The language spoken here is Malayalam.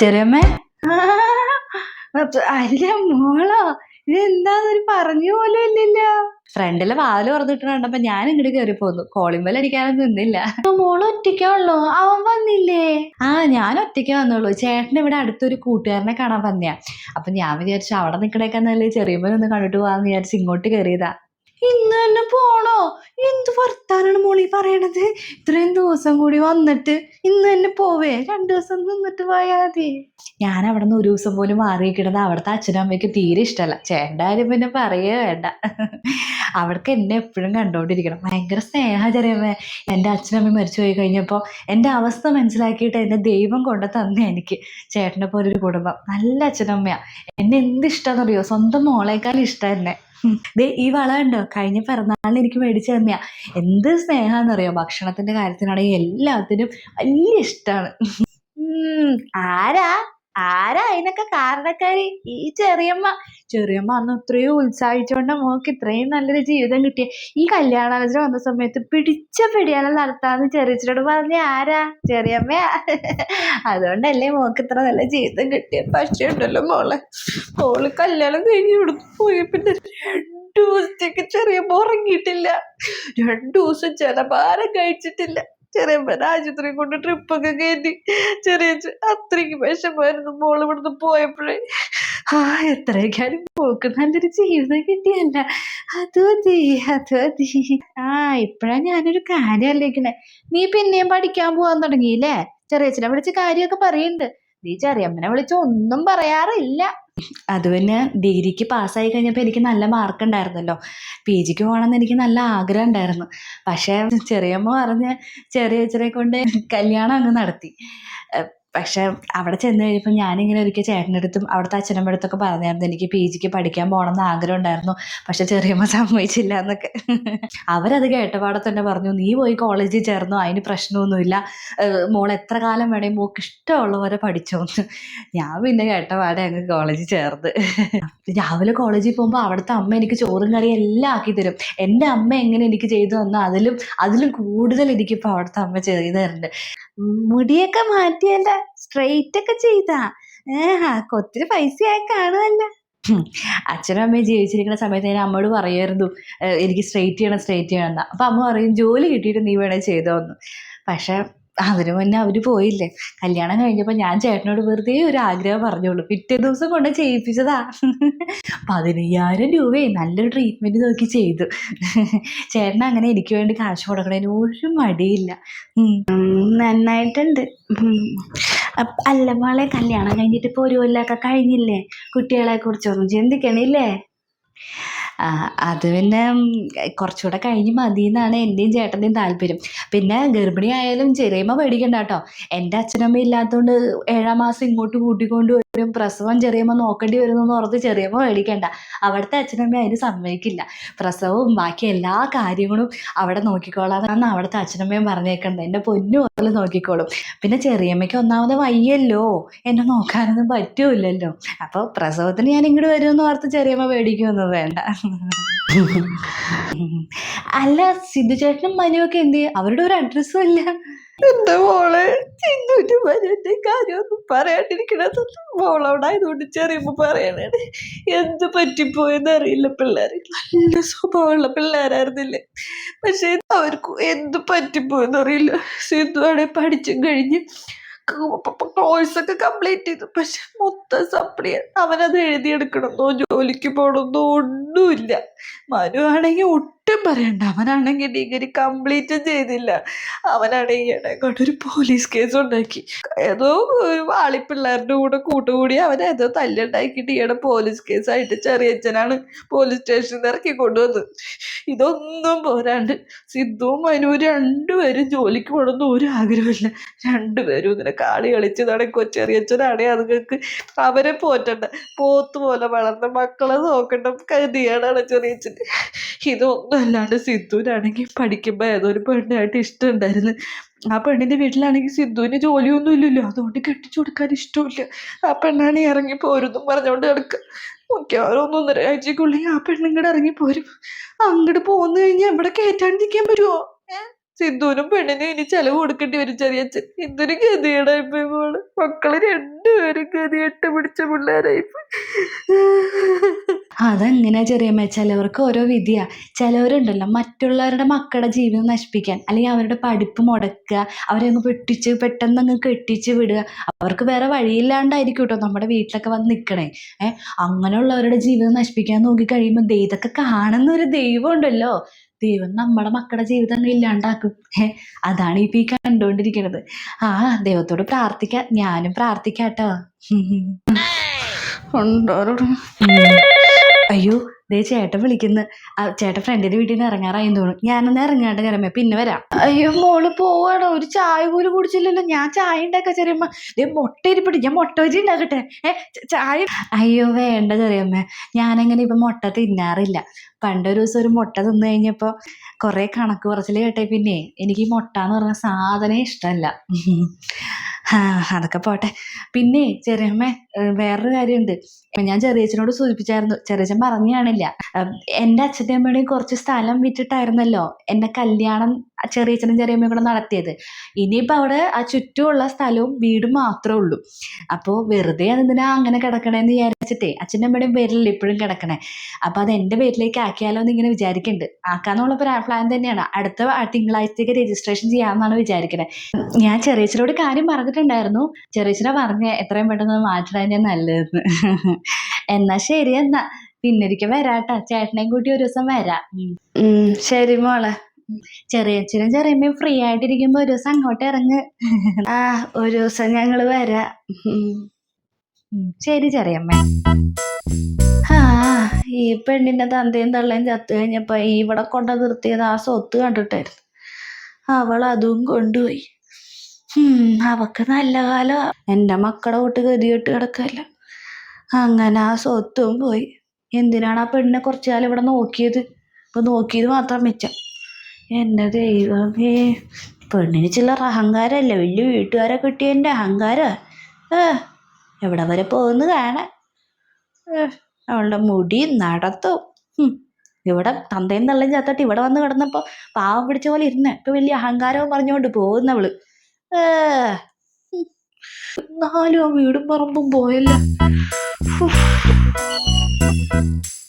ചെറിയമ്മേ അല്ല മോളോ ഇതെന്താന്നൊരു പറഞ്ഞു പോലും ഇല്ലല്ലോ. ഫ്രണ്ടിലെ വാതിൽ തുറന്നിട്ട് കണ്ടപ്പോ ഞാൻ ഇങ്ങോട്ട് കയറി പോന്നു. കോളിംഗ് ബെൽ അടിക്കാനൊന്നും നിന്നില്ല. മോൾ ഒറ്റയ്ക്കുള്ളൂ അവൻ വന്നില്ലേ? ആ ഞാൻ ഒറ്റയ്ക്ക് വന്നുള്ളൂ. ചേട്ടൻ ഇവിടെ അടുത്തൊരു കൂട്ടുകാരനെ കാണാൻ വന്നയാ. അപ്പൊ ഞാൻ വിചാരിച്ചു അവിടെ നിക്കണേക്കാൾ നല്ല ചെറിയമ്മനൊന്ന് കണ്ടിട്ട് പോവാന്ന് വിചാരിച്ചു ഇങ്ങോട്ട് കയറിയതാ ഇന്ന് തന്നെ പോണോ? എന്ത് വർത്താനാണ് മോളി പറയണത്? ഇത്രയും ദിവസം കൂടി വന്നിട്ട് ഇന്ന് തന്നെ പോവേ. രണ്ടു ദിവസം നിന്നിട്ട് പോയാൽ മതി. ഞാൻ അവിടെ നിന്ന് ഒരു ദിവസം പോലും മാറിയിരിക്കണത് അവിടുത്തെ അച്ഛനും അമ്മയ്ക്ക് തീരെ ഇഷ്ടമല്ല. കാര്യം പിന്നെ പറയേ വേണ്ട. അവിടേക്ക് എന്നെ എപ്പോഴും കണ്ടോണ്ടിരിക്കണം. ഭയങ്കര സ്നേഹാചരമേ എന്റെ അച്ഛനമ്മ മരിച്ചു പോയി കഴിഞ്ഞപ്പോൾ എന്റെ അവസ്ഥ മനസ്സിലാക്കിയിട്ട് എന്നെ ദൈവം കൊണ്ട് തന്നെ എനിക്ക്. ചേട്ടനെ പോലൊരു കുടുംബം. നല്ല അച്ഛനമ്മയാണ് എന്നെ എന്ത് ഇഷ്ടമെന്നറിയോ സ്വന്തം മോളേക്കാൾ ഇഷ്ടം എന്നെ. ദേ ഈ വള ഉണ്ടോ കഴിഞ്ഞ പിറന്നാളിന് എനിക്ക് മേടിച്ചു തന്നെയാ. എന്ത് സ്നേഹാന്നറിയോ? ഭക്ഷണത്തിന്റെ കാര്യത്തിനാണെങ്കിൽ എല്ലാത്തിനും വലിയ ഇഷ്ടമാണ് ആരാ? ആരാ അതിനൊക്കെ കാരണക്കാരി? ഈ ചെറിയമ്മ. ചെറിയമ്മ അന്ന് ഇത്രയും ഉത്സാഹിച്ചുകൊണ്ട് മോക്ക് ഇത്രയും നല്ലൊരു ജീവിതം കിട്ടിയ. ഈ കല്യാണാലോചന വന്ന സമയത്ത് പിടിച്ച പിടിയാലം നടത്താന്ന് ചെറിയച്ചനോട് പറഞ്ഞ ആരാ? ചെറിയമ്മയാ? അതുകൊണ്ടല്ലേ മോക്ക് ഇത്ര നല്ല ജീവിതം കിട്ടിയ. പക്ഷേ ഉണ്ടല്ലോ മോളെ മോൾ കല്യാണം കഴിഞ്ഞ് ഇവിടുന്ന് പോയി പിന്നെ രണ്ടു ദിവസത്തേക്ക് ചെറിയമ്മ ഉറങ്ങിയിട്ടില്ല. രണ്ടു ദിവസം ജലപാനം കഴിച്ചിട്ടില്ല. ചെറിയമ്മ ആശുപത്രി കൊണ്ട് ട്രിപ്പൊക്കെ കയറ്റി ചെറിയ അത്രയ്ക്ക് വിഷമായിരുന്നു മോൾ ഇവിടുന്ന് പോയപ്പോഴേ. ആ എത്രയൊക്കെയാലും പോക്ക് നല്ലൊരു ജീവിതം കിട്ടിയല്ല. അത് മതി അത് മതി. ആ ഇപ്പഴാ ഞാനൊരു കാര്യം ആലോചിക്കണേ. നീ പിന്നെയും പഠിക്കാൻ പോവാൻ തുടങ്ങിയില്ലേ ചെറിയച്ഛനെ വിളിച്ച് കാര്യമൊക്കെ പറയുന്നുണ്ട്. നീ ചെറിയമ്മനെ വിളിച്ച് ഒന്നും പറയാറില്ല. അത് പിന്നെ ഡിഗ്രിക്ക് പാസ്സായി കഴിഞ്ഞപ്പോൾ എനിക്ക് നല്ല മാർക്ക് ഉണ്ടായിരുന്നല്ലോ. പി ജിക്ക് പോകണമെന്ന് എനിക്ക് നല്ല ആഗ്രഹം ഉണ്ടായിരുന്നു. പക്ഷേ ചെറിയമ്മ പറഞ്ഞ് ചെറിയ ചെറിയ കൊണ്ട് കല്യാണം അങ്ങ് നടത്തി. പക്ഷെ അവിടെ ചെന്ന് കഴിഞ്ഞപ്പോൾ ഞാനിങ്ങനെ ഒരിക്കൽ ചേട്ടന്റെ അടുത്തും അവിടുത്തെ അച്ഛനമ്മ അടുത്തൊക്കെ പറഞ്ഞായിരുന്നു എനിക്ക് പി ജിക്ക് പഠിക്കാൻ പോകണമെന്ന് ആഗ്രഹം ഉണ്ടായിരുന്നു പക്ഷെ ചെറിയമ്മ സമ്മതിച്ചില്ല എന്നൊക്കെ. അവരത് കേട്ടപാടെ തന്നെ പറഞ്ഞു നീ പോയി കോളേജിൽ ചേർന്നു അതിന് പ്രശ്നമൊന്നുമില്ല. മോൾ എത്ര കാലം വേണേ മോക്ക് ഇഷ്ടമുള്ളവരെ പഠിച്ചോന്ന്. ഞാൻ പിന്നെ കേട്ടപാടെ അങ്ങ് കോളേജിൽ ചേർന്ന്. രാവിലെ കോളേജിൽ പോകുമ്പോൾ അവിടുത്തെ അമ്മ എനിക്ക് ചോറും കറിയും എല്ലാം ആക്കി തരും. എന്റെ അമ്മ എങ്ങനെ എനിക്ക് ചെയ്തു തന്നോ അതിലും അതിലും കൂടുതൽ എനിക്കിപ്പോൾ അവിടുത്തെ അമ്മ ചെയ്തു തരുന്നുണ്ട്. മുടിയൊക്കെ മാറ്റിയല്ല. സ്ട്രെയിറ്റ് ഒക്കെ ചെയ്താ. ഏഹ് ഒത്തിരി പൈസയായി കാണുമല്ല അച്ഛനും അമ്മയും ജീവിച്ചിരിക്കുന്ന സമയത്ത് ഞാൻ അമ്മയോട് പറയുമായിരുന്നു എനിക്ക് സ്ട്രെയിറ്റ് ചെയ്യണം സ്ട്രെയിറ്റ് ചെയ്യണം എന്ന്. അപ്പം അമ്മ പറയും ജോലി കിട്ടിയിട്ട് നീ വേണേ ചെയ്തോന്ന്. പക്ഷെ അതിനു മുന്നേ അവർ പോയില്ലേ? കല്യാണം കഴിഞ്ഞപ്പോൾ ഞാൻ ചേട്ടനോട് വെറുതെ ഒരു ആഗ്രഹം പറഞ്ഞോളൂ. പിറ്റേ ദിവസം കൊണ്ട് ചെയ്യിപ്പിച്ചതാ. പതിനയ്യായിരം രൂപയെ നല്ലൊരു ട്രീറ്റ്മെന്റ് നോക്കി ചെയ്തു. ചേട്ടൻ അങ്ങനെ എനിക്ക് വേണ്ടി കാശ് കൊടുക്കണതിന് ഒരു മടിയില്ല. നന്നായിട്ടുണ്ട്. അല്ല മോളെ കല്യാണം കഴിഞ്ഞിട്ട് ഇപ്പോൾ ഒരു കൊല്ലമൊക്കെ കഴിഞ്ഞില്ലേ? കുട്ടികളെ കുറിച്ചൊന്നും ചിന്തിക്കണില്ലേ? അത് പിന്നെ കുറച്ചുകൂടെ കഴിഞ്ഞ് മതി എന്നാണ് എന്റെയും ചേട്ടന്റെയും താല്പര്യം. പിന്നെ ഗർഭിണി ആയാലും ചെറിയമ്മ പേടിക്കണ്ട കേട്ടോ. എന്റെ അച്ഛനമ്മ ഇല്ലാത്തതുകൊണ്ട് ഏഴാം മാസം ഇങ്ങോട്ട് കൂട്ടിക്കൊണ്ട് വരും പ്രസവം ചെറിയമ്മ നോക്കേണ്ടി വരുമെന്ന് ഓർത്ത് ചെറിയമ്മ മേടിക്കേണ്ട അവിടുത്തെ അച്ഛനമ്മ അതിന് സമ്മതിക്കില്ല. പ്രസവവും ബാക്കി എല്ലാ കാര്യങ്ങളും അവിടെ നോക്കിക്കോളാന്നാണ് അവിടുത്തെ അച്ഛനമ്മയും പറഞ്ഞേക്കുന്നത് എന്റെ പൊന്നു പോലെ നോക്കിക്കോളും. പിന്നെ ചെറിയമ്മയ്ക്ക് ഒന്നാമത് വയ്യല്ലോ. എന്നെ നോക്കാനൊന്നും പറ്റൂലല്ലോ അപ്പോൾ പ്രസവത്തിന് ഞാൻ ഇങ്ങോട്ട് വരുമെന്ന് ഓർത്ത് ചെറിയമ്മ മേടിക്കുമെന്ന് വേണ്ട. അല്ല സിദ്ധു ചേട്ടനും മനുവൊക്കെ എന്ത് ചെയ്യും? അവരുടെ ഒരു അഡ്രസ്സും ഇല്ല. എന്റെ മോളെ? ചിന്തൂന്റെ മരുവിന്റെ കാര്യമൊന്നും പറയാണ്ടിരിക്കണത്. മോളോടായതുകൊണ്ട് ചെറിയമ്മ പറയണേ എന്ത് പറ്റിപ്പോയെന്ന് അറിയില്ല പിള്ളേർ നല്ല സ്വഭാവമുള്ള പിള്ളേരായിരുന്നില്ലേ. പക്ഷെ അവർക്ക് എന്ത് പറ്റിപ്പോയെന്ന് അറിയില്ല. ആണെ പഠിച്ചും കഴിഞ്ഞ് കോഴ്സൊക്കെ കംപ്ലീറ്റ് ചെയ്തു. പക്ഷെ മൊത്തം സപ്ലി അവനത് എഴുതിയെടുക്കണമെന്നോ ജോലിക്ക് പോകണമെന്നോ ഒന്നുമില്ല. മനു ആണെങ്കിൽ ഒട്ടും പറയണ്ട. അവനാണെങ്കിൽ ഡിഗ്രി കംപ്ലീറ്റ് ചെയ്തില്ല. അവനാണെങ്കിൽ ഇടയ്ക്കോട്ട് ഒരു പോലീസ് കേസ് ഉണ്ടാക്കി. ഏതോ ഒരു വാളിപ്പിള്ളേരുടെ കൂടെ കൂട്ടുകൂടി അവൻ ഏതോ തല്ലുണ്ടാക്കിയിട്ട് ഈയിടെ പോലീസ് കേസായിട്ട് ചെറിയച്ഛനാണ് പോലീസ് സ്റ്റേഷനിൽ ഇറക്കി കൊണ്ടുവന്നത്. ഇതൊന്നും പോരാണ്ട് സിദ്ധുവും മനു രണ്ടുപേരും ജോലിക്ക് പോകണമെന്ന് ഒരു ആഗ്രഹമില്ല രണ്ടുപേരും ഇങ്ങനെ കാളി കളിച്ച് നടക്കുമോ ചെറിയച്ഛനാണെ അതുങ്ങൾക്ക് അവരെ പോറ്റണ്ട. പോത്ത് പോലെ വളർന്ന മക്കളെ നോക്കണ്ട. കരുതിയാടാണ് ചെറിയച്ഛൻ. ഇതൊന്നും അല്ലാണ്ട് സിദ്ധുവിനാണെങ്കിൽ പഠിക്കുമ്പോൾ ഏതോ ഒരു പെണ്ണായിട്ട് ഇഷ്ടമുണ്ടായിരുന്നു. ആ പെണ്ണിന്റെ വീട്ടിലാണെങ്കിൽ സിദ്ധുവിന് ജോലിയൊന്നും ഇല്ലല്ലോ. അതുകൊണ്ട് കെട്ടിച്ചു കൊടുക്കാൻ ഇഷ്ടമില്ല. ആ പെണ്ണാണ് ഇറങ്ങി പോരുന്നും പറഞ്ഞുകൊണ്ട് കിടക്കുക മിക്കവാറും ഒന്ന് ആഴ്ചക്കുള്ളിൽ ആ പെണ്ണിങ്ങോട്ട് ഇറങ്ങി പോരും. അങ്ങോട്ട് പോന്നു കഴിഞ്ഞാൽ ഇവിടെ കയറ്റാണ്ടിരിക്കാൻ പറ്റുമോ സിദ്ധുവിനും പെണ്ണിനും ഇനി ചെലവ് കൊടുക്കേണ്ടി വരും ചെറിയച്ഛൻ എന്തൊരു ഇതൊരു പോയി മോൾ. മക്കൾ രണ്ടുപേരും ഗതികെട്ട് പിടിച്ച പിള്ളേരായി അതെങ്ങനെയാ ചെറിയമ്മ? ചിലവർക്ക് ഓരോ വിധിയാ. ചിലവരുണ്ടല്ലോ മറ്റുള്ളവരുടെ മക്കളുടെ ജീവിതം നശിപ്പിക്കാൻ. അല്ലെങ്കിൽ അവരുടെ പഠിപ്പ് മുടക്കുക അവരെ അങ്ങ് പെട്ടിച്ച് പെട്ടെന്ന് അങ്ങ് കെട്ടിച്ച് വിടുക. അവർക്ക് വേറെ വഴിയില്ലാണ്ടായിരിക്കും കേട്ടോ നമ്മുടെ വീട്ടിലൊക്കെ വന്ന് നിൽക്കണേ. ഏഹ് അങ്ങനെയുള്ളവരുടെ ജീവിതം നശിപ്പിക്കാൻ നോക്കി കഴിയുമ്പോൾ ദൈവത്തൊക്കെ ഇതൊക്കെ കാണുന്ന ഒരു ദൈവം ഉണ്ടല്ലോ ദൈവം നമ്മുടെ മക്കളുടെ ജീവിതം ഇല്ലാണ്ടാക്കും. ഏഹ് അതാണ് ഇപ്പൊ ഈ കണ്ടുകൊണ്ടിരിക്കുന്നത് ആ ദൈവത്തോട് പ്രാർത്ഥിക്കാം. ഞാനും പ്രാർത്ഥിക്കാട്ടോ. ഉണ്ടാരോട് അയ്യോ ദേ ചേട്ട വിളിക്കുന്നു. ചേട്ട ഫ്രണ്ടിന്റെ വീട്ടിൽ നിന്ന് ഇറങ്ങാറായി തോന്നുന്നു. ഞാനൊന്ന് ഇറങ്ങാണ്ട് ചെറിയമ്മ പിന്നെ വരാം. അയ്യോ മോൾ പോവാണോ ഒരു ചായ പോലും കുടിച്ചില്ലല്ലോ. ഞാൻ ചായ ഉണ്ടാക്കാം ചെറിയമ്മ ദേ മുട്ട ഇരിപ്പിട്ട് ഞാൻ മുട്ട വെച്ച് ഉണ്ടാക്കട്ടെ ഏ ചായ? അയ്യോ വേണ്ട ചെറിയമ്മ ഞാനങ്ങനെ ഇപ്പൊ മുട്ട തിന്നാറില്ല. പണ്ടൊരു ദിവസം ഒരു മുട്ട തിന്നു കഴിഞ്ഞപ്പോ കൊറേ കണക്ക് പറച്ചിൽ കേട്ടേ പിന്നെ. എനിക്ക് ഈ മുട്ട എന്ന് പറഞ്ഞ സാധനം ഇഷ്ടമല്ല അതൊക്കെ പോട്ടെ. പിന്നെ ചെറിയമ്മ വേറൊരു കാര്യമുണ്ട്. ഞാൻ ചെറിയച്ചനോട് സൂചിപ്പിച്ചായിരുന്നു. ചെറിയച്ചൻ പറഞ്ഞു കാണില്ല എന്റെ അച്ഛന്റെ അമ്മയുടെയും കുറച്ച് സ്ഥലം വിറ്റിട്ടായിരുന്നല്ലോ എന്റെ കല്യാണം ചെറിയ അച്ഛനും ചെറിയ ചെറിയമ്മയും കൂടെ നടത്തിയത്. ഇനിയിപ്പോൾ അവിടെ ആ ചുറ്റുമുള്ള സ്ഥലവും വീടും മാത്രമേ ഉള്ളൂ. അപ്പോൾ വെറുതെ അതെന്തിനാ അങ്ങനെ കിടക്കണേന്ന് വിചാരിച്ചിട്ടേ അച്ഛന്റെ അമ്മയുടെയും പേരിലല്ലേ ഇപ്പോഴും കിടക്കണേ. അപ്പോൾ അത് എന്റെ പേരിലേക്ക് ആക്കിയാലോ എന്ന് ഇങ്ങനെ വിചാരിക്കുന്നുണ്ട് ആക്കാന്നുള്ള പ്ലാൻ തന്നെയാണ്. അടുത്ത തിങ്കളാഴ്ചത്തേക്ക് രജിസ്ട്രേഷൻ ചെയ്യാമെന്നാണ് വിചാരിക്കുന്നത് ഞാൻ ചെറിയച്ചനോട് കാര്യം പറഞ്ഞിട്ടുണ്ടായിരുന്നു. ചെറിയച്ചനെ പറഞ്ഞ എത്രയും പെട്ടെന്ന് മാറ്റണ നല്ലതെന്ന്. എന്നാ ശരി എന്നാ പിന്നൊരിക്കൽ വരാട്ടാ. ചേട്ടനെയും കൂട്ടി ഒരു ദിവസം വരാം. ശരി മോളെ. ചെറിയച്ഛനും ചെറിയമ്മയും ഫ്രീ ആയിട്ടിരിക്കുമ്പോ ഒരു ദിവസം അങ്ങോട്ട് ഇറങ്ങ്. ആ ഒരു ദിവസം ഞങ്ങൾ വരാ. ശരി ചെറിയമ്മ. ആ ഈ പെണ്ണിന്റെ തന്തയും തള്ളയും ചത്തു കഴിഞ്ഞപ്പോ ഇവിടെ കൊണ്ട നിർത്തിയത് ആ സ്വത്ത് കണ്ടിട്ടായിരുന്നു. അവൾ അതും കൊണ്ടുപോയി. അവക്ക് നല്ല കാലം. എന്റെ മക്കളെ കൂട്ട് ഗതികെട്ട് കിടക്കല്ല. അങ്ങനെ ആ സ്വത്തും പോയി. എന്തിനാണ് ആ പെണ്ണിനെ കുറച്ച് കാലം ഇവിടെ നോക്കിയത്? ഇപ്പൊ നോക്കിയത് മാത്രം മെച്ചം. എന്റെ ദൈവമേ പെണ്ണിന് ചില്ലറ അഹങ്കാരമല്ലേ വലിയ വീട്ടുകാരെ കിട്ടിയതിന്റെ അഹങ്കാരം. ഏ എവിടെ വരെ പോകുന്നു കാണാൻ? അവളുടെ മുടി നടത്തും. ഇവിടെ തന്തയും തള്ളയും ചത്തട്ട് ഇവിടെ വന്ന് കിടന്നപ്പോ പാവം പിടിച്ച പോലെ ഇരുന്ന്. ഇപ്പൊ വലിയ അഹങ്കാരവും പറഞ്ഞുകൊണ്ട് പോകുന്നവൾ ആ വീടും പറമ്പും പോയല്ലോ. Thank you.